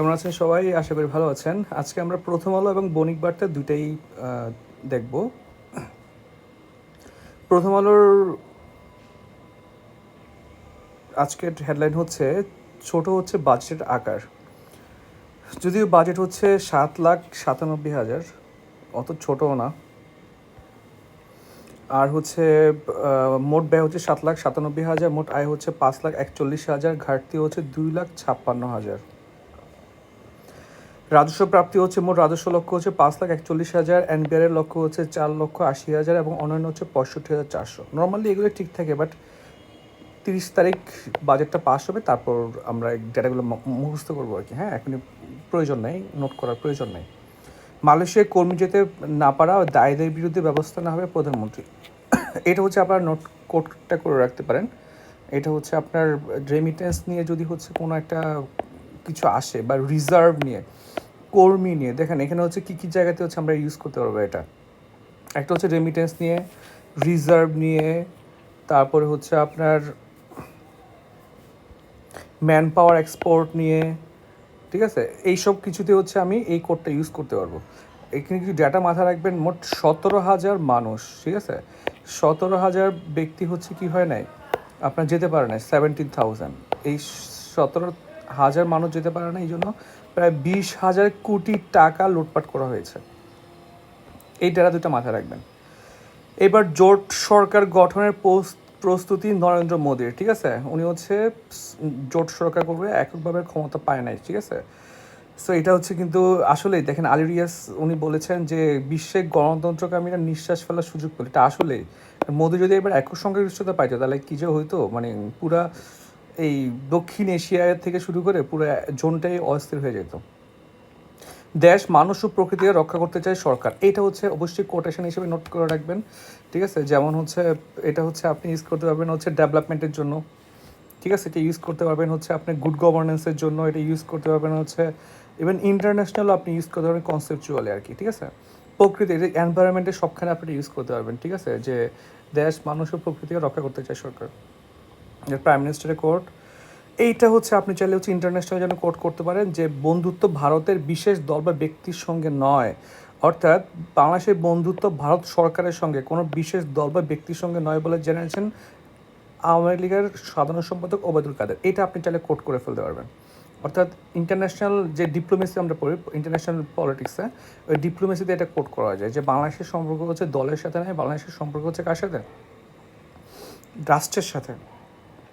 কেমন আছেন সবাই? আশা করি ভালো আছেন। আজকে আমরা প্রথম আলো এবং বণিক বার্তা দুটাই দেখব। প্রথম আলোর আজকের হেডলাইন হচ্ছে, ছোট হচ্ছে বাজেট আকার। যদিও বাজেট হচ্ছে সাত লাখ সাতানব্বই হাজার, অত ছোটও না। আর হচ্ছে মোট ব্যয় হচ্ছে সাত লাখ সাতানব্বই হাজার, মোট আয় হচ্ছে পাঁচ লাখ একচল্লিশ হাজার, ঘাটতি হচ্ছে দুই লাখ ছাপ্পান্ন হাজার। রাজস্ব প্রাপ্তি হচ্ছে মোট রাজস্ব লক্ষ্য হচ্ছে পাঁচ লাখ একচল্লিশ হাজার, এনবিআর এর লক্ষ্য হচ্ছে চার লক্ষ আশি হাজার এবং অন্যান্য হচ্ছে পঁয়ষট্টি হাজার চারশো। নর্মালি এগুলো ঠিক থাকে বাট তিরিশ তারিখ বাজেটটা পাস হবে, তারপর আমরা এই ডেটাগুলো মুখস্থ করব আর কি। হ্যাঁ এখনই প্রয়োজন নেই নোট করার প্রয়োজন নেই। মালয়েশিয়ায় কর্মী যেতে না পারা দায়ীদের বিরুদ্ধে ব্যবস্থা না হবে প্রধানমন্ত্রী। এটা হচ্ছে আপনার নোট কোডটা করে রাখতে পারেন। এটা হচ্ছে আপনার রেমিটেন্স নিয়ে যদি হচ্ছে কোনো একটা কিছু আসে বা রিজার্ভ নিয়ে কর্মী নিয়ে। দেখেন, এখানে হচ্ছে কী কী জায়গাতে হচ্ছে আমরা ইউজ করতে পারব এটা। একটা হচ্ছে রেমিটেন্স নিয়ে রিজার্ভ নিয়ে, তারপরে হচ্ছে আপনার ম্যান পাওয়ার এক্সপোর্ট নিয়ে, ঠিক আছে? এইসব কিছুতে হচ্ছে আমি এই কোডটা ইউজ করতে পারব। এখানে কিছু ডেটা মাথায় রাখবেন, মোট সতেরো হাজার মানুষ, ঠিক আছে? সতেরো হাজার ব্যক্তি হচ্ছে কি হয় নাই? আপনার যেতে পারে না সেভেন্টিন থাউজেন্ড এই সতেরো হাজার মানুষ যেতে পারে না এই জন্য প্রায় বিশ হাজার কোটি টাকা লুটপাট করা হয়েছে। এই ডেটা দুটো মাথায় রাখবেন। এবার জোট সরকার গঠনের প্রস্তুতি নরেন্দ্র মোদীর, ঠিক আছে? উনি হচ্ছে জোট সরকার করবে, এককভাবে ক্ষমতা পায় নাই, ঠিক আছে? সো এটা হচ্ছে কিন্তু আসলেই, দেখেন আলী রিয়াস উনি বলেছেন যে বিশ্বে গণতন্ত্রকামীরা নিঃশ্বাস ফেলার সুযোগ পেল, এটা আসলেই। মোদী যদি এবার একক সংখ্যাগরিষ্ঠতা পাইতো, তাহলে কী যে হইতো? মানে পুরা এই দক্ষিণ এশিয়া থেকে শুরু করে পুরো জোনটাই অস্থির হয়ে যেত। দেশ, মানুষ ও প্রকৃতিকে রক্ষা করতে চায় সরকার। এটা হচ্ছে অবশ্যই কোটেশন হিসেবে নোট করে রাখবেন, ঠিক আছে? যেমন হচ্ছে, এটা হচ্ছে আপনি ইউজ করতে পারবেন হচ্ছে ডেভেলপমেন্টের জন্য, ঠিক আছে? এটা ইউজ করতে পারবেন হচ্ছে আপনি গুড গভর্নেন্সের জন্য, এটা ইউজ করতে পারবেন হচ্ছে ইভেন ইন্টারন্যাশনাল আপনি ইউজ করতে পারবেন কনসেপচুয়ালি আর কি, ঠিক আছে? প্রকৃতি এনভায়রনমেন্টের সবখানে আপনি ইউজ করতে পারবেন, ঠিক আছে? যে দেশ, মানুষ ও প্রকৃতিকে রক্ষা করতে চায় সরকার। প্রাইম মিনিস্টারের কোর্ট এইটা হচ্ছে আপনি চাইলে হচ্ছে ইন্টারন্যাশনাল যেন কোর্ট করতে পারেন যে বন্ধুত্ব ভারতের বিশেষ দল বা ব্যক্তির সঙ্গে নয়। অর্থাৎ বাংলাদেশের বন্ধুত্ব ভারত সরকারের সঙ্গে, কোনো বিশেষ দল বা ব্যক্তির সঙ্গে নয় বলে জেনেছেন আওয়ামী লীগের সাধারণ সম্পাদক ওবায়দুল কাদের। এটা আপনি চাইলে কোর্ট করে ফেলতে পারবেন। অর্থাৎ ইন্টারন্যাশনাল যে ডিপ্লোমেসি আমরা পড়ি ইন্টারন্যাশনাল পলিটিক্সে ওই ডিপ্লোমেসিতে এটা কোর্ট করা যায় যে বাংলাদেশের সম্পর্ক হচ্ছে দলের সাথে নয়, বাংলাদেশের সম্পর্ক হচ্ছে কার সাথে? রাষ্ট্রের সাথে।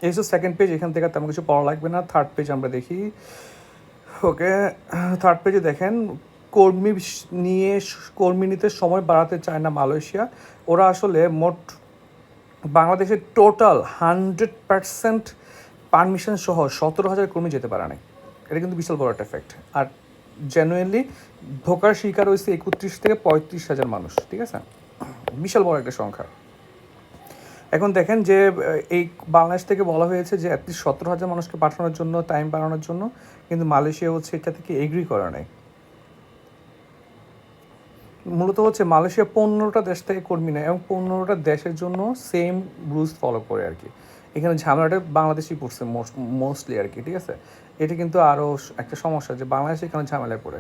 এই হচ্ছে সেকেন্ড পেজ এখান থেকে তেমন কিছু পড়া লাগবে না। থার্ড পেজ আমরা দেখি। ওকে থার্ড পেজে দেখেন, কর্মী নিয়ে কর্মী নিতে সময় বাড়াতে চায় না মালয়েশিয়া। ওরা আসলে মোট বাংলাদেশের টোটাল হান্ড্রেড পার্সেন্ট পারমিশন সহ সতেরো হাজার কর্মী যেতে পারে নাই। এটা কিন্তু বিশাল বড় একটা ফ্যাক্ট আর জেনুইনলি ধোকার শিকার হয়েছে একত্রিশ থেকে পঁয়ত্রিশ হাজার মানুষ, ঠিক আছে? বিশাল বড় একটা সংখ্যা। এখন দেখেন যে এই বাংলাদেশ থেকে বলা হয়েছে যে অ্যাটলিস্ট সতেরো হাজার মানুষকে পাঠানোর জন্য টাইম বাড়ানোর জন্য, কিন্তু মালয়েশিয়া হচ্ছে এটা থেকে এগ্রি করা নেই। মূলত হচ্ছে মালয়েশিয়া পনেরোটা দেশ থেকে কর্মী নেয় এবং পনেরোটা দেশের জন্য সেম রুলস ফলো করে আর কি। এখানে ঝামেলাটা বাংলাদেশই পড়ছে মোস্টলি আর কি, ঠিক আছে? এটা কিন্তু আরও একটা সমস্যা যে, বাংলাদেশ এখানে ঝামেলায় পড়ে?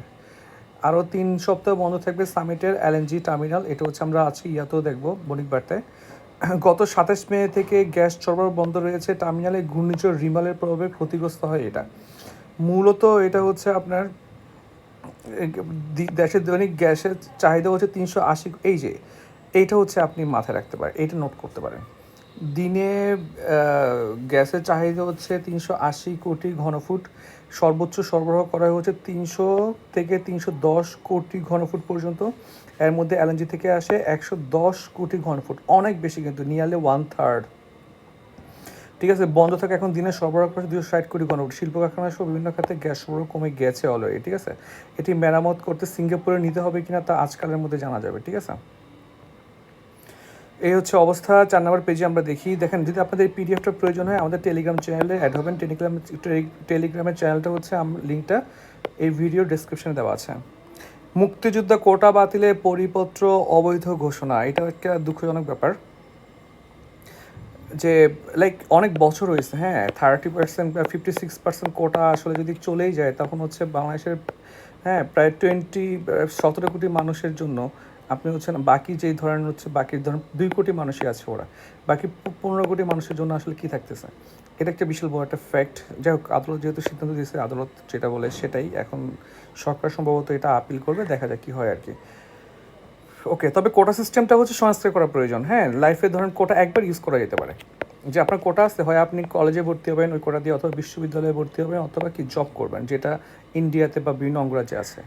আরও তিন সপ্তাহ বন্ধ থাকবে সামিটের এলএনজি টার্মিনাল এটা হচ্ছে আমরা আজকে ইয়াতেও দেখব বণিক বার্তায় গত সাতাশ মে থেকে গ্যাস সরবরাহ বন্ধ রয়েছে। টার্মিনালে ঘূর্ণিঝড় রিমালের প্রভাবে ক্ষতিগ্রস্ত হয় এটা। মূলত এটা হচ্ছে আপনার দেশের দৈনিক গ্যাসের চাহিদা হচ্ছে তিনশো আশি, এই যে, এইটা হচ্ছে আপনি মাথায় রাখতে পারেন, এইটা নোট করতে পারেন। দিনে গ্যাসের চাহিদা হচ্ছে তিনশো আশি কোটি ঘনফুট, সর্বোচ্চ সরবরাহ করা হচ্ছে তিনশো থেকে তিনশো দশ কোটি ঘনফুট পর্যন্ত। এর মধ্যে এলএনজি থেকে আসে একশো দশ কোটি ঘনফুট। অনেক বেশি কিন্তু নিয়ারলি ওয়ান থার্ড ঠিক আছে, বন্ধ থাকে এখন দিনে সরবরাহ করছে দুশো ষাট কোটি ঘনফুট। শিল্প কারখানা সহ বিভিন্ন খাতে গ্যাস সরবরাহ কমে গেছে অলরেডি ঠিক আছে? এটি মেরামত করতে সিঙ্গাপুরে নিতে হবে কিনা তা আজকালের মধ্যে জানা যাবে, ঠিক আছে? এই হচ্ছে অবস্থা, চার নম্বর পেজে আমরা দেখি। দেখেন, যদি আপনাদের পিডিএফটা প্রয়োজন হয়, আমাদের টেলিগ্রাম চ্যানেলে অ্যাড হবেন টেলিগ্রাম টেলিগ্রামের চ্যানেলটা হচ্ছে লিঙ্কটা এই ভিডিও ডেসক্রিপশনে দেওয়া আছে। মুক্তিযোদ্ধা কোটা বাতিলে পরিপত্র অবৈধ ঘোষণা, এটা একটা দুঃখজনক ব্যাপার। যে লাইক অনেক বছর হয়েছে হ্যাঁ থার্টি পার্সেন্ট বা ফিফটি সিক্স পার্সেন্ট কোটা আসলে যদি চলেই যায়, তখন হচ্ছে বাংলাদেশের হ্যাঁ প্রায় টোয়েন্টি সতেরো কোটি মানুষের জন্য আপনি হচ্ছেন বাকি যেই ধরেন হচ্ছে বাকি ধরেন দুই কোটি মানুষই আছে ওরা। বাকি পনেরো কোটি মানুষের জন্য আসলে কী থাকতেছে? এটা একটা বিশাল বড় একটা ফ্যাক্ট যাই হোক, আদালত যেহেতু সিদ্ধান্ত দিয়েছে, আদালত যেটা বলে সেটাই। এখন সরকার সম্ভবত এটা আপিল করবে, দেখা যাক কী হয় আর কি। ওকে তবে কোটা সিস্টেমটা হচ্ছে সংস্কার করা প্রয়োজন। হ্যাঁ লাইফে ধরেন কোটা একবার ইউজ করা যেতে পারে। যে আপনার কোটা আছে, হয় আপনি কলেজে ভর্তি হবেন, ওই কোটা দিয়ে অথবা বিশ্ববিদ্যালয়ে ভর্তি হবেন, অথবা কি জব করবেন, যেটা ইন্ডিয়াতে বা বিভিন্ন অঙ্গরাজ্যে আছে।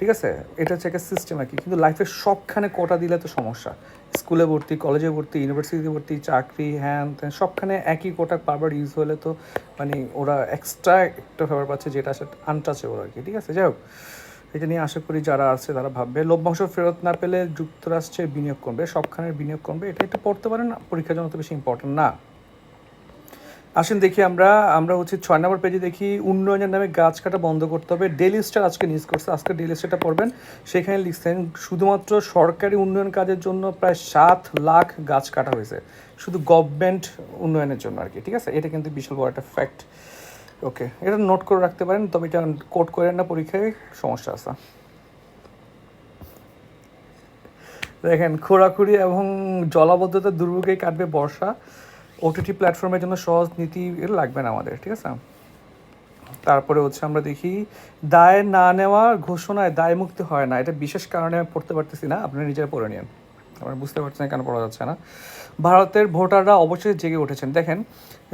ঠিক আছে? এটা হচ্ছে একটা সিস্টেম আর কি। কিন্তু লাইফের সবখানে কোটা দিলে তো সমস্যা? স্কুলে ভর্তি কলেজে ভর্তি ইউনিভার্সিটিতে ভর্তি, চাকরি, হ্যান ত্যান, সবখানে একই কোটা বারবার ইউজ হলে তো মানে ওরা এক্সট্রা একটা ব্যাপার পাচ্ছে যেটা আসলে আনটাচেবল আর কি, ঠিক আছে? যাই হোক, এটা নিয়ে আশা করি যারা আছে তারা ভাববে। লভ্যাংশ ফেরত না পেলে যুক্তরাষ্ট্রে বিনিয়োগ করবে সবখানে বিনিয়োগ করবে এটা একটু পড়তে পারেন না, পরীক্ষার জন্য তো বেশি ইম্পর্টেন্ট না। আসেন দেখি আমরা আমরা হচ্ছে ছয় নম্বর পেজে দেখি, উন্নয়নের নামে গাছ কাটা বন্ধ করতে হবে। ডেলি স্টার আজকে নিউজ করছে, আজকে ডেলি স্টারটা পড়বেন। সেখানে লিখছেন, শুধুমাত্র সরকারি উন্নয়ন কাজের জন্য প্রায় সাত লাখ গাছ কাটা হয়েছে। শুধু গভর্নমেন্ট উন্নয়নের জন্য আর কি, ঠিক আছে? এটা কিন্তু বিশাল বড় একটা ফ্যাক্ট ওকে এটা নোট করে রাখতে পারেন, তবে এটা কোট করেন না, পরীক্ষায় সমস্যা আছে। দেখেন, খোরাখুরি এবং জলাবদ্ধতা দুর্ভোগেই কাটবে বর্ষা। ওটিটি প্ল্যাটফর্মের জন্য সহজ নীতি লাগবে না আমাদের, ঠিক আছে? তারপরে হচ্ছে আমরা দেখি, দায় না নেওয়া ঘোষণায় দায় মুক্তি হয় না। এটা বিশেষ কারণে আমি পড়তে পারতেছি না, আপনি নিজেরা পড়ে নিন। আমরা বুঝতে পারছেন কেন পড়া যাচ্ছে না। ভারতের ভোটাররা অবশ্যই জেগে উঠেছেন। দেখেন,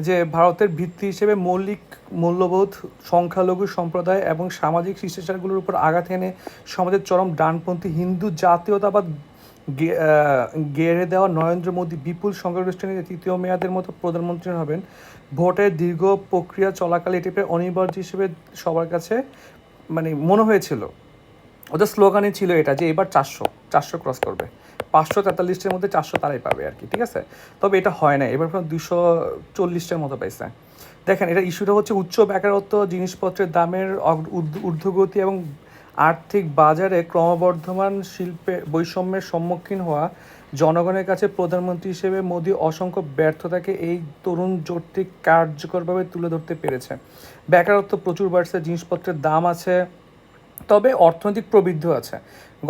যে ভারতের ভিত্তি হিসেবে মৌলিক মূল্যবোধ, সংখ্যালঘু সম্প্রদায় এবং সামাজিক শিষ্টাচারগুলোর উপর আঘাত এনে সমাজের চরম ডানপন্থী হিন্দু জাতীয়তাবাদ গেড়ে দেওয়া নরেন্দ্র মোদী বিপুল সংখ্যাগরিষ্ঠের তৃতীয় মেয়াদের মতো প্রধানমন্ত্রী হবেন। ভোটের দীর্ঘ প্রক্রিয়া চলাকালে এটি প্রায় অনিবার্য হিসেবে সবার কাছে মানে মনে হয়েছিল। ওদের স্লোগানই ছিল এটা যে এবার চারশো চারশো ক্রস করবে। পাঁচশো তেতাল্লিশটার মধ্যে চারশো তারাই পাবে আর কি, ঠিক আছে? তবে এটা হয় না এবার দুশো চল্লিশটার মতো পাইছে। দেখেন, এটা ইস্যুটা হচ্ছে উচ্চ বেকারত্ব, জিনিসপত্রের দামের ঊর্ধ্বগতি এবং আর্থিক বাজারে ক্রমবর্ধমান শিল্পে বৈষম্যের সম্মুখীন হওয়া জনগণের কাছে প্রধানমন্ত্রী হিসেবে মোদী অসংখ্য ব্যর্থতাকে এই তরুণ জোটটি কার্যকরভাবে তুলে ধরতে পেরেছে। বেকারত্ব প্রচুর বাড়ছে, জিনিসপত্রের দাম আছে, তবে অর্থনৈতিক প্রবৃদ্ধি আছে।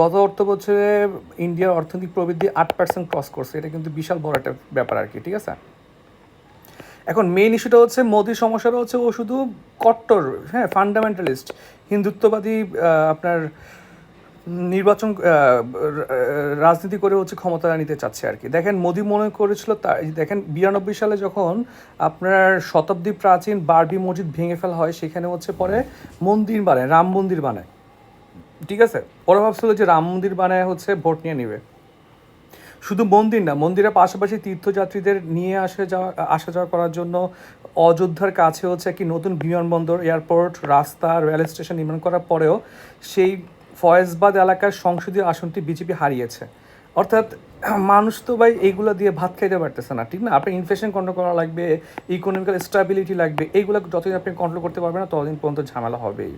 গত অর্থ বছরে ইন্ডিয়ার অর্থনৈতিক প্রবৃদ্ধি আট পার্সেন্ট ক্রস করছে। এটা কিন্তু বিশাল বড় একটা ব্যাপার আর কি, ঠিক আছে? এখন মেইন ইস্যুটা হচ্ছে মোদির সমস্যাটা হচ্ছে ও শুধু কট্টর হ্যাঁ ফান্ডামেন্টালিস্ট হিন্দুত্ববাদী আপনার নির্বাচন রাজনীতি করে হচ্ছে ক্ষমতা নিতে চাচ্ছে আর কি। দেখেন, মোদি মনে করেছিল তা এই দেখেন, বিরানব্বই সালে যখন আপনার শতাব্দী প্রাচীন বারবি মসজিদ ভেঙে ফেলা হয়, সেখানে হচ্ছে পরে মন্দির বানায়, রাম মন্দির বানায়। ঠিক আছে? ওরা ভাবছিল যে রাম মন্দির বানায় হচ্ছে ভোট নিয়ে নেবে। শুধু মন্দির না, মন্দিরের পাশাপাশি তীর্থযাত্রীদের নিয়ে আসে যাওয়া, আসা যাওয়া করার জন্য অযোধ্যার কাছে হচ্ছে একটি নতুন বিমানবন্দর, এয়ারপোর্ট, রাস্তা, রেল স্টেশন নির্মাণ করার পরেও সেই ফয়েজবাদ এলাকার সংসদীয় আসনটি বিজেপি হারিয়েছে। অর্থাৎ মানুষ তো ভাই এইগুলো দিয়ে ভাত খাইতে পারতেছে না, ঠিক না? আপনি ইনফ্লেশন কন্ট্রোল করা লাগবে ইকোনমিক্যাল স্টেবিলিটি লাগবে, এইগুলো যতদিন আপনি কন্ট্রোল করতে পারবেন না, ততদিন পর্যন্ত ঝামেলা হবেই।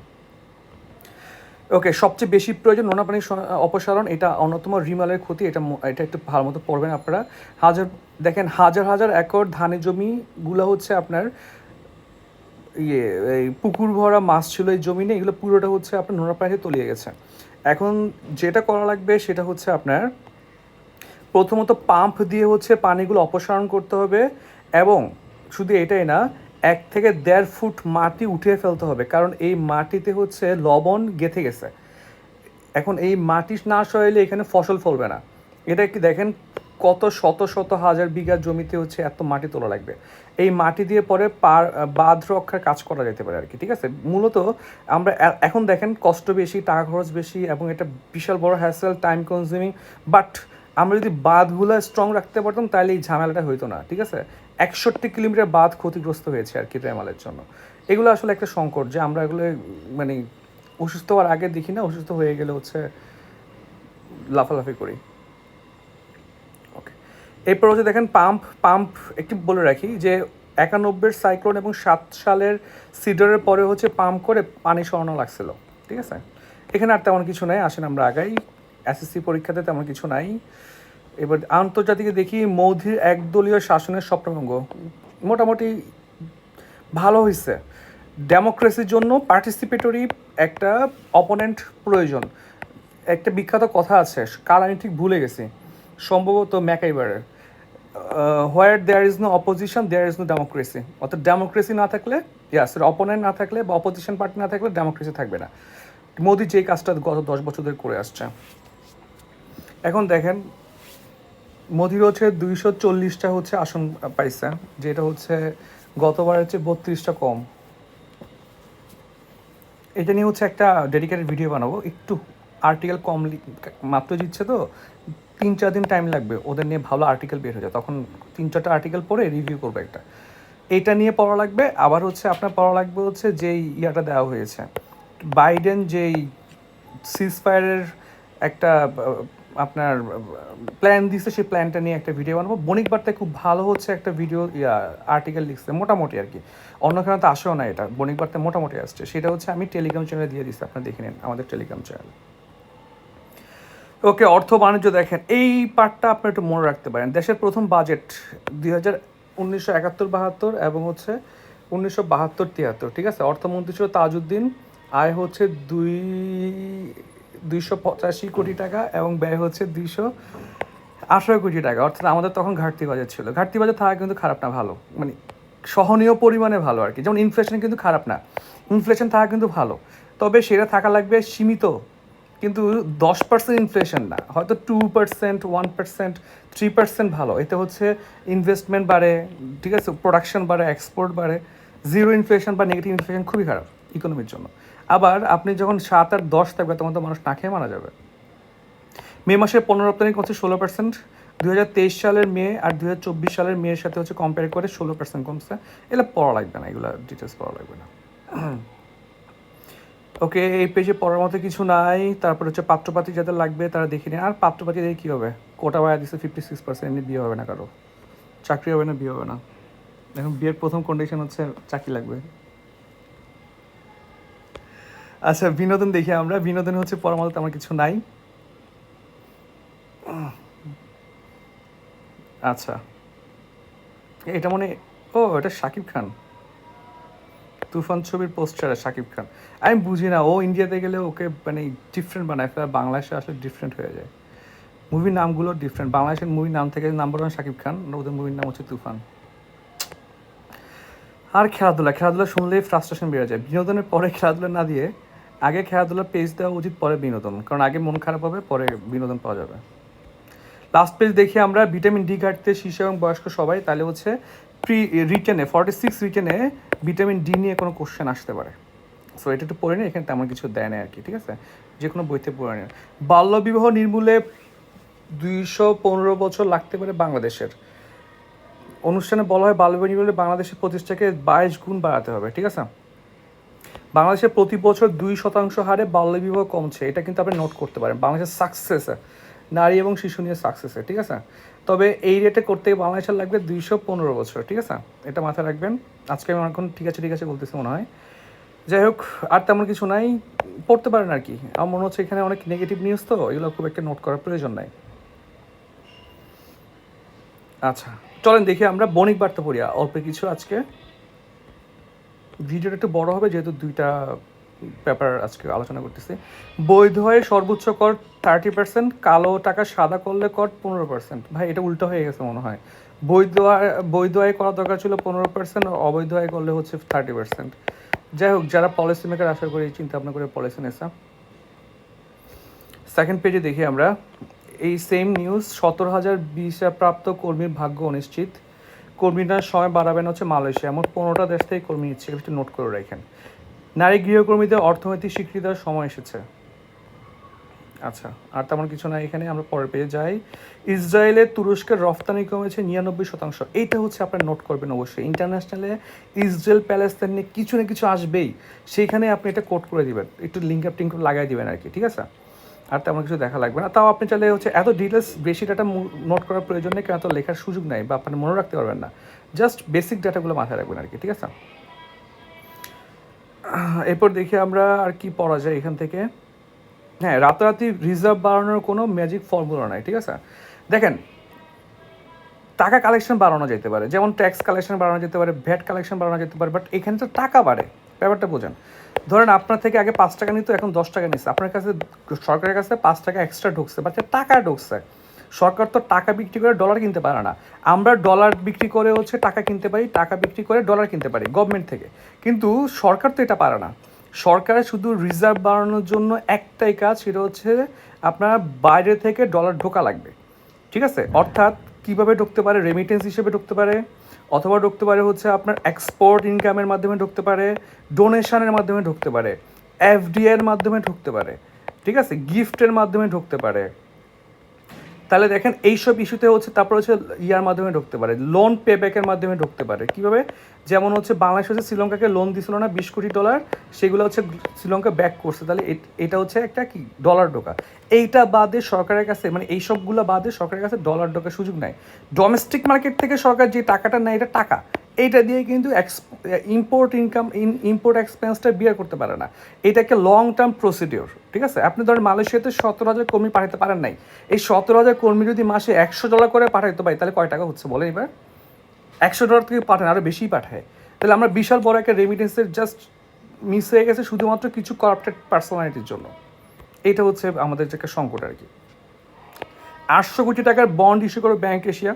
ওকে সবচেয়ে বেশি প্রয়োজন নোনা পানির অপসারণ, এটা অন্যতম রিমালের ক্ষতি, এটা এটা একটু ভালো মতো পড়বেন আপনারা। হাজার, দেখেন, হাজার হাজার একর ধানের জমিগুলো হচ্ছে আপনার ইয়ে এই পুকুর ভরা মাছ ছিল এই জমিনে, এগুলো পুরোটা হচ্ছে আপনার নোনা পানিতে তলিয়ে গেছে। এখন যেটা করা লাগবে, সেটা হচ্ছে আপনার, প্রথমত পাম্প দিয়ে হচ্ছে পানিগুলো অপসারণ করতে হবে, এবং শুধু এটাই না এক থেকে দেড় ফুট মাটি উঠিয়ে ফেলতে হবে, কারণ এই মাটিতে হচ্ছে লবণ গেঁথে গেছে। এখন এই মাটি না সরাইলে এখানে ফসল ফলবে না। এটা কি দেখেন কত শত শত হাজার বিঘা জমিতে হচ্ছে এত মাটি তোলা লাগবে। এই মাটি দিয়ে পরে পার, বাঁধ রক্ষার কাজ করা যেতে পারে আর কি ঠিক আছে? মূলত আমরা এখন দেখেন কষ্ট বেশি, টাকা খরচ বেশি এবং এটা বিশাল বড় হ্যাসেল টাইম কনজিউমিং বাট আমরা যদি বাঁধগুলো স্ট্রং রাখতে পারতাম তাহলে এই ঝামেলাটা হইতো না, ঠিক আছে? একষট্টি কিলোমিটার বাঁধ ক্ষতিগ্রস্ত হয়েছে আর কি রেমালের জন্য। এগুলো আসলে একটা সংকট যে আমরা এগুলো মানে অসুস্থ হওয়ার আগে দেখি না, অসুস্থ হয়ে গেলে হচ্ছে লাফালাফি করি। ওকে এরপর হচ্ছে দেখেন পাম্প পাম্প একটি বলে রাখি যে একানব্বইয়ের সাইক্লোন এবং সাত সালের সিডারের পরে হচ্ছে পাম্প করে পানি সরানো লাগছিল। ঠিক আছে? এখানে আর তেমন কিছু নাই, আসেন আমরা আগাই। এসএসসি পরীক্ষাতে তেমন কিছু নাই। এবার আন্তর্জাতিকে দেখি মৌধির একদলীয় শাসনের স্বপ্নভঙ্গ মোটামুটি ভালো হয়েছে ডেমোক্রেসির জন্য পার্টিসিপেটরি একটা অপোনেন্ট প্রয়োজন। একটা বিখ্যাত কথা আছে কার আমি ঠিক ভুলে গেছি। সম্ভবত ম্যাকাইবারের where there is no opposition there is no democracy অর্থাৎ ডেমোক্রেসি না থাকলে ইয়াস অপোনেন্ট না থাকলে বা অপোজিশন পার্টি না থাকলে ডেমোক্রেসি থাকবে না। মোদি যেই কাজটা গত দশ বছর ধরে করে আসছে। এখন দেখেন মোদির হচ্ছে দুইশো চল্লিশটা হচ্ছে আসন পাইছে যেটা হচ্ছে গতবারের চেয়ে বত্রিশটা কম। এটা নিয়ে হচ্ছে একটা ডেডিকেটেড ভিডিও বানাবো একটু আর্টিকেল কম মাত্র দিচ্ছে তো তিন চার দিন টাইম লাগবে ওদের নিয়ে ভালো আর্টিকেল বের হয়ে যায় তখন তিন চারটা আর্টিকেল পড়ে রিভিউ করব একটা। এটা নিয়ে পড়া লাগবে আবার হচ্ছে আপনার পড়া লাগবে হচ্ছে যেই ইয়াটা দেওয়া হয়েছে। বাইডেন যেই সিজফায়ারের একটা আহ, আপনার প্ল্যান দিচ্ছে সেই প্ল্যানটা নিয়ে একটা ভিডিও বানাবো। বণিক বার্তায় খুব ভালো হচ্ছে একটা ভিডিও আর্টিকেল লিখছে, মোটামুটি আর কি। অন্যখানে তো আসেও না এটা। বণিক বার্তায় মোটামুটি আসছে। সেটা হচ্ছে আমি টেলিগ্রাম চ্যানেলে দিয়ে দিচ্ছি আপনারা দেখে নিন আমাদের টেলিগ্রাম চ্যানেল ওকে অর্থ বাণিজ্য দেখেন। এই পার্টটা আপনি একটু মনে রাখতে পারেন। দেশের প্রথম বাজেট দুই হাজার উনিশশো একাত্তর বাহাত্তর এবং হচ্ছে উনিশশো বাহাত্তর তিয়াত্তর, ঠিক আছে? অর্থমন্ত্রী ছিল তাজউদ্দিন। আয় হচ্ছে দুই দুইশো পঁচাশি কোটি টাকা এবং ব্যয় হচ্ছে দুইশো আঠারো কোটি টাকা। অর্থাৎ আমাদের তখন ঘাটতি বাজার ছিল। ঘাটতি বাজার থাকা কিন্তু খারাপ না, ভালো। মানে সহনীয় পরিমাণে ভালো আর কি। যেমন ইনফ্লেশন কিন্তু খারাপ না। ইনফ্লেশন থাকা কিন্তু ভালো। তবে সেটা থাকা লাগবে সীমিত। কিন্তু দশ পার্সেন্ট ইনফ্লেশন না। হয়তো two percent one percent three percent ভালো। এতে হচ্ছে ইনভেস্টমেন্ট বাড়ে, ঠিক আছে? প্রোডাকশন বাড়ে এক্সপোর্ট বাড়ে। জিরো ইনফ্লেশন বা নেগেটিভ ইনফ্লেশন খুবই খারাপ ইকোনমির জন্য। আবার আপনি যখন সাত আর দশ থাকবে, তখন তো মানুষ না খেয়ে মারা যাবে। মে মাসে পনেরো রপ্তানি কমছে ষোলো পার্সেন্ট দু হাজার তেইশ সালের মে আর দু হাজার চব্বিশ সালের মেয়ের সাথে হচ্ছে কম্পেয়ার করে ষোলো পার্সেন্ট কমছে। এগুলো পড়া লাগবে না, এগুলো ডিটেলস পড়া লাগবে না। ওকে, এই পেজে পড়ার মতো কিছু নাই, তারপর হচ্ছে পাত্রপাতি যাদের লাগবে তারা দেখে আর পাত্রপাতি দিয়ে কী হবে? কোটা বায়া দিচ্ছে ফিফটি সিক্স পার্সেন্ট এমনি বিয়ে হবে না কারও। চাকরি হবে না, বিয়ে হবে না। এখন বিয়ের প্রথম কন্ডিশন হচ্ছে চাকরি লাগবে। আচ্ছা বিনোদন দেখি আমরা। বিনোদন হচ্ছে পড়ার মতো আমার কিছু নাই। আচ্ছা। এটা মনে, ও, এটা শাকিব খান। তুফান ছবির পোস্টারে শাকিব খান। আমি বুঝি না, ও ইন্ডিয়াতে গেলে ওকে মানে ডিফারেন্ট বানায় ফেলে বাংলাদেশে আসলে ডিফারেন্ট হয়ে যায়। মুভির নামগুলো ডিফারেন্ট বাংলাদেশের মুভির নাম থেকে নাম্বার ওয়ান শাকিব খান, ওদের মুভির নাম হচ্ছে তুফান। আর খেলাধুলা খেলাধুলা শুনলেই ফ্রাস্ট্রেশন বেড়ে যায়। বিনোদনের পরে খেলাধুলা না দিয়ে আগে খেলাধুলা পেজ দেওয়া উচিত, পরে বিনোদন। কারণ আগে মন খারাপ হবে, পরে বিনোদন পাওয়া যাবে। লাস্ট পেজ দেখি আমরা ভিটামিন ডি ঘাটতে শিশু এবং বয়স্ক সবাই, তাহলে হচ্ছে প্রি রিটেনে ফর্টি সিক্স রিটেনে ভিটামিন ডি নিয়ে কোনো কোশ্চেন আসতে পারে। সো এটা একটু পড়ে নিই, এখানে তেমন কিছু দেয় না আর কি ঠিক আছে? যে কোনো বইতে পড়ে নিন। বাল্যবিবাহ নির্মূলে দুইশো পনেরো বছর লাগতে পারে বাংলাদেশের। অনুষ্ঠানে বলা হয় বাল্যবিবাহ নির্মূলে বাংলাদেশের প্রতিষ্ঠাকে বাইশ গুণ বাড়াতে হবে, ঠিক আছে? বাংলাদেশে প্রতি বছর দুই শতাংশ হারে বাল্যবিবাহ কমছে। এটা কিন্তু আপনি নোট করতে পারেন। বাংলাদেশের সাকসেস নারী এবং শিশু নিয়ে সাকসেসে ঠিক আছে? তবে এই রেটে করতে বাংলাদেশের লাগবে দুইশো পনেরো বছর, ঠিক আছে? এটা মাথায় রাখবেন। আজকে আমি এখন ঠিক আছে ঠিক আছে বলতেছি মনে হয়। যাই হোক, আর তেমন কিছু নাই। পড়তে পারেন আর কি। আমার মনে হচ্ছে এখানে অনেক নেগেটিভ নিউজ তো, এগুলো খুব একটা নোট করার প্রয়োজন নাই। আচ্ছা চলেন দেখি আমরা বণিক বার্তা পড়ি। অল্প কিছু আজকে। ভিডিওটা একটু বড় হবে, যেহেতু দুইটা ব্যাপার আজকে আলোচনা করতেছি। বৈধ হয়ে সর্বোচ্চ কর থার্টি পার্সেন্ট কালো টাকা সাদা করলে কর পনেরো পার্সেন্ট ভাই, এটা উল্টো হয়ে গেছে মনে হয়। বৈধ বৈধ আয় করা দরকার ছিল পনেরো পার্সেন্ট অবৈধ আয় করলে হচ্ছে থার্টি পার্সেন্ট যাই হোক, যারা পলিসি মেকার আশা করি চিন্তা ভাবনা করে পলিসি নেছা সেকেন্ড পেজে দেখি আমরা। এই সেম নিউজ সতেরো হাজার ভিসা প্রাপ্ত কর্মীর ভাগ্য অনিশ্চিত। কর্মীরা সময় বাড়াবেন হচ্ছে মালয়েশিয়া। এমন পনেরোটা দেশ থেকে কর্মী নিচ্ছে একটু নোট করে রাখেন। নারী গৃহকর্মীদের অর্থনৈতিক স্বীকৃতি দেওয়ার সময় এসেছে। আচ্ছা আর তেমন কিছু না এখানে, আমরা পরের পেয়ে যাই। ইসরায়েলে তুরস্কের রফতানি কমেছে নিরানব্বই শতাংশ। এইটা হচ্ছে আপনারা নোট করবেন অবশ্যই। ইন্টারন্যাশনালে ইসরায়েল প্যালেস্তাইন নিয়ে কিছু না কিছু আসবেই। সেইখানে আপনি এটা কোট করে দিবেন। একটু লিঙ্ক আপ টিঙ্ক লাগাই দিবেন আর কি, ঠিক আছে? আর তেমন কিছু দেখা লাগবে না। তাও আপনি চাইলে হচ্ছে এত ডিটেলস বেশি ডাটা নোট করার প্রয়োজন নেই, কারণ এত লেখার সুযোগ নাই বা আপনি মনে রাখতে পারবেন না। জাস্ট বেসিক ডাটাগুলো মাথায় রাখবেন আর কি, ঠিক আছে? এরপর দেখি আমরা আর কি পড়া যায় এখান থেকে। হ্যাঁ রাতারাতি রিজার্ভ বাড়ানোর কোনো ম্যাজিক ফর্মুলা নাই, ঠিক আছে? দেখেন, টাকা কালেকশন বাড়ানো যেতে পারে, যেমন ট্যাক্স কালেকশন বাড়ানো যেতে পারে ভ্যাট কালেকশন বাড়ানো যেতে পারে বাট এখানে তো টাকা বাড়ে। ব্যাপারটা বোঝেন। ধরেন আপনার থেকে আগে পাঁচ টাকা নিত, এখন দশ টাকা নিচ্ছে আপনার কাছে সরকারের কাছে পাঁচ টাকা এক্সট্রা ঢুকছে বা টাকা ঢুকছে। সরকার তো টাকা বিক্রি করে ডলার কিনতে পারে না। আমরা ডলার বিক্রি করে হচ্ছে টাকা কিনতে পারি, টাকা বিক্রি করে ডলার কিনতে পারি গভর্নমেন্ট থেকে। কিন্তু সরকার তো এটা পারে না। সরকারের শুধু রিজার্ভ বাড়ানোর জন্য একটাই কাজ, সেটা হচ্ছে আপনার বাইরে থেকে ডলার ঢোকা লাগবে। ঠিক আছে? অর্থাৎ কীভাবে ঢুকতে পারে? রেমিটেন্স হিসেবে ঢুকতে পারে। অথবা ঢুকতে পারে হচ্ছে আপনার এক্সপোর্ট ইনকামের মাধ্যমে ঢুকতে পারে ডোনেশনের মাধ্যমে ঢুকতে পারে এফডিআই এর মাধ্যমে ঢুকতে পারে, ঠিক আছে? গিফটের মাধ্যমে ঢুকতে পারে। তাহলে দেখেন এইসব ইস্যুতে হচ্ছে, তারপর হচ্ছে ইয়ার মাধ্যমে ঢুকতে পারে লোন পে ব্যাকের মাধ্যমে ঢুকতে পারে। কীভাবে? যেমন হচ্ছে বাংলাদেশ হচ্ছে শ্রীলঙ্কাকে লোন দিছিল না, বিশ কোটি ডলার সেগুলো হচ্ছে শ্রীলঙ্কা ব্যাক করছে। তাহলে এটা হচ্ছে একটা কি? ডলার ঢোকা। এইটা বাদে সরকারের কাছে মানে এই সবগুলো বাদে সরকারের কাছে ডলার ঢোকার সুযোগ নাই। ডোমেস্টিক মার্কেট থেকে সরকার যে টাকাটা নেয়, এটা টাকা। এইটা দিয়ে কিন্তু ইম্পোর্ট ইনকাম ইম্পোর্ট এক্সপেন্সটা বিয়ার করতে পারে না। এটা একটা লং টার্ম প্রসিডিওর ঠিক আছে? আপনি ধরেন মালয়েশিয়াতে সতেরো হাজার কর্মী পাঠাতে পারেন নাই। এই সতেরো হাজার কর্মী যদি মাসে একশো ডলার করে পাঠাইতে পারি তাহলে কয় টাকা হচ্ছে বলে এবার? একশো ডলার থেকে পাঠান আরও বেশি পাঠায়। তাহলে আমরা বিশাল বড় একটা রেমিটেন্সের জাস্ট মিস হয়ে গেছে শুধুমাত্র কিছু করাপ্টেড পার্সোনালিটির জন্য। এটা হচ্ছে আমাদের যে একটা সংকট আর কি। আটশো কোটি টাকার বন্ড ইস্যু করে ব্যাংক এশিয়া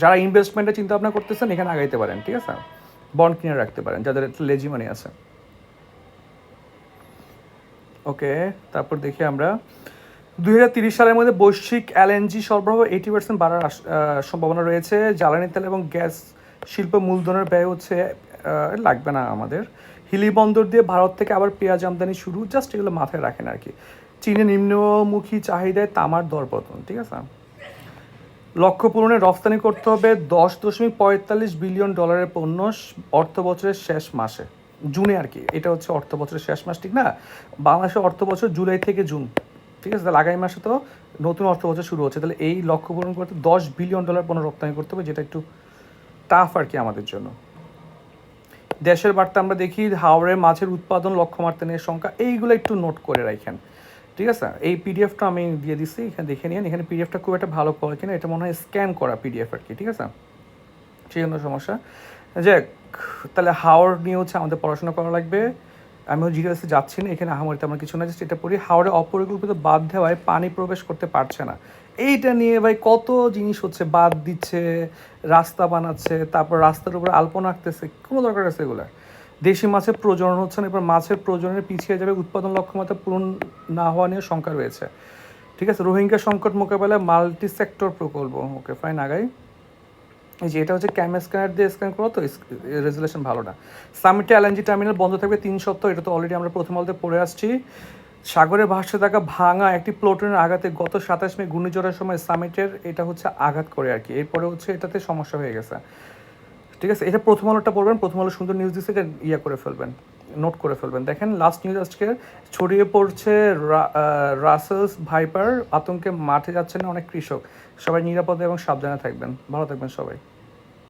যারা ইনভেস্টমেন্টের চিন্তা ভাবনা করতেছেন, এখানে আগাইতে পারেন, ঠিক আছে? বন্ড কিনে রাখতে পারেন, যাদের লেজি মানি আছে। ওকে তারপর দেখি আমরা। দুই হাজার তিরিশ সালের মধ্যে বৈশ্বিক এলএনজি সরবরাহ এইটি পার্সেন্ট বাড়ার সম্ভাবনা রয়েছে। জ্বালানি তেল এবং গ্যাস শিল্প মূলধনের ব্যয় হচ্ছে লাগবে না আমাদের। হিলি বন্দর দিয়ে ভারত থেকে আবার পেঁয়াজ আমদানি শুরু জাস্ট এগুলো মাথায় রাখেন আর কি। চীনে নিম্নমুখী চাহিদায় তামার দরপতন, ঠিক আছে? লক্ষ্য পূরণে রফতানি করতে হবে দশ দশমিক পঁয়তাল্লিশ বিলিয়ন ডলারের পণ্য অর্থ বছরের শেষ মাসে। জুনে আর কি, এটা হচ্ছে অর্থ বছরের শেষ মাস, ঠিক না? বাংলাদেশের অর্থ বছর জুলাই থেকে জুন, ঠিক আছে? তাহলে আগামী মাসে তো নতুন অর্থ বছর শুরু হচ্ছে। তাহলে এই লক্ষ্য পূরণ করতে দশ বিলিয়ন ডলার পণ্য রপ্তানি করতে হবে, যেটা একটু টাফ আর কি আমাদের জন্য। দেশের বার্তা আমরা দেখি হাওড়ে মাছের উৎপাদন লক্ষ্যমার্জনের সংখ্যা, এইগুলো একটু নোট করে রাখেন। ঠিক আছে? এই পিডিএফটা আমি দিয়ে দিচ্ছি, এখানে দেখে নিন এখানে পিডিএফটা খুব একটা ভালো কোয়ালিটি না, এটা মনে হয় স্ক্যান করা পিডিএফ আর কি, ঠিক আছে? সেই জন্য সমস্যা। যাক, তাহলে হাওড় নিয়ে হচ্ছে আমাদের পড়াশোনা করা লাগবে। আমি জিডিএসে যাচ্ছি না, এখানে আহামরিতে আমার কিছু না জাস্ট এটা পড়ি। হাওড়ে অপরিকল্পিত বাদ দেওয়ায় পানি প্রবেশ করতে পারছে না। এইটা নিয়ে ভাই কত জিনিস হচ্ছে, বাদ দিচ্ছে, রাস্তা বানাচ্ছে, তারপর রাস্তার উপরে আলপনা আঁকতেছে, কোনো দরকার আছে এগুলো? দেশি মাছের প্রজনন হচ্ছে না, এবার মাছের প্রজননে পিছিয়ে যাবে, উৎপাদন লক্ষ্যমাত্রা পূরণ না হওয়া নিয়ে শঙ্কা রয়েছে। ঠিক আছে, রোহিঙ্গা সংকট মোকাবেলায় মাল্টি সেক্টর প্রকল্প। ওকে ফাইন আগাই। এই যে এটা হচ্ছে ক্যামেরা স্ক্যানার দিয়ে স্ক্যান করো তো রেজুলেশন ভালো না। সামিটে এলএনজি টার্মিনাল বন্ধ থাকবে তিন সপ্তাহ, এটা তো অলরেডি আমরা প্রথম আলোতে পড়ে আসছি। সাগরে ভাসতে থাকা ভাঙা একটি প্লোটনের আঘাতে গত সাতাশ মে ঘূর্ণিঝড়ের সময় সামিটের এটা হচ্ছে আঘাত করে আর কি। এরপরে হচ্ছে এটাতে সমস্যা হয়ে গেছে। ঠিক আছে? এটা প্রথম আলোটা পড়বেন, প্রথম আলো সুন্দর নিউজ দিচ্ছে ইয়ে করে ফেলবেন নোট করে ফেলবেন। দেখেন লাস্ট নিউজ আজকে, ছড়িয়ে পড়ছে রাসেলস ভাইপার আতঙ্কে মাঠে যাচ্ছে না অনেক কৃষক। সবাই নিরাপদে এবং সাবধানে থাকবেন। ভালো থাকবেন সবাই।